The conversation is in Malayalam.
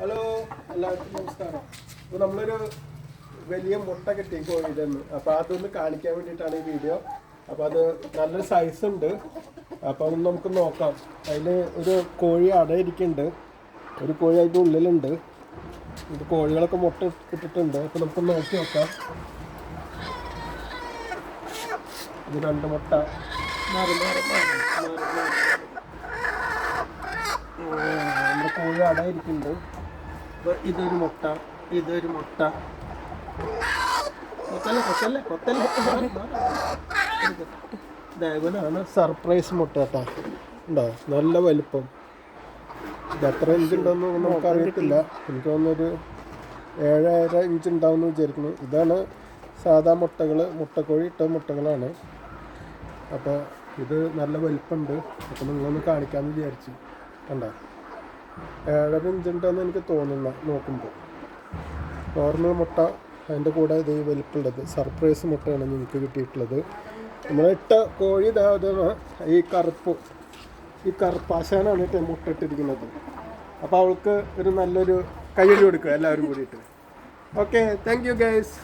ഹലോ എല്ലാവർക്കും നമസ്കാരം. അപ്പോൾ നമ്മളൊരു വലിയ മുട്ട കിട്ടി കോഴിയുടെ നിന്ന് അപ്പോൾ അതൊന്ന് കാണിക്കാൻ വേണ്ടിയിട്ടാണ് ഈ വീഡിയോ. അപ്പോൾ അത് നല്ലൊരു സൈസ് ഉണ്ട്. അപ്പോൾ അതൊന്ന് നമുക്ക് നോക്കാം. അതിൽ ഒരു കോഴി അടയിരിക്കുന്നുണ്ട് ഒരു കോഴി അതിന്റെ ഉള്ളിലുണ്ട്. ഇത് കോഴികളൊക്കെ മുട്ട ഇട്ടിട്ടുണ്ട്. അപ്പോൾ നമുക്ക് നോക്കി നോക്കാം. ഇത് രണ്ട് മുട്ട. മാറി മാറി മാറി. മാറി അട കോഴി അടയിരിക്കുന്നുണ്ട് അപ്പോൾ ഇതൊരു മുട്ട ഇതൊരു മുട്ട. കൊത്തല്ലേ കൊത്തല്ലേ കൊത്തല്ലേ. ഇതേപോലെയാണ് സർപ്രൈസ് മുട്ട കേട്ടോ. ഉണ്ടോ? നല്ല വലുപ്പം. ഇത് എത്ര ഇഞ്ച് ഉണ്ടെന്ന് നമുക്ക് അറിയത്തില്ല. എനിക്ക് തോന്നുന്നൊരു ഏഴര ഇഞ്ച് ഉണ്ടാവുമെന്ന് വിചാരിക്കുന്നു. ഇതാണ് സാധാ മുട്ടകൾ മുട്ടക്കോഴി ഇട്ട മുട്ടകളാണ്. അപ്പോൾ ഇത് നല്ല വലിപ്പമുണ്ട്. അപ്പോൾ നിങ്ങളൊന്ന് കാണിക്കാമെന്ന് വിചാരിച്ചു. കണ്ടോ? ഏഴര ഇഞ്ച് ഉണ്ടെന്ന് എനിക്ക് തോന്നുന്ന നോക്കുമ്പോൾ നോർമൽ മുട്ട അതിന്റെ കൂടെ ഇത് വലിപ്പുള്ളത്. സർപ്രൈസ് മുട്ടയാണ് നിങ്ങൾക്ക് കിട്ടിയിട്ടുള്ളത്. നമ്മൾ ഇട്ട കോഴി ഇതാണ് ഈ കറുപ്പ് ഈ കറുപ്പാശാനാണ് ഇട്ട് മുട്ട ഇട്ടിരിക്കുന്നത്. അപ്പോൾ അവൾക്ക് ഒരു നല്ലൊരു കയ്യടി കൊടുക്കുക എല്ലാവരും കൂടിയിട്ട്. Okay thank you guys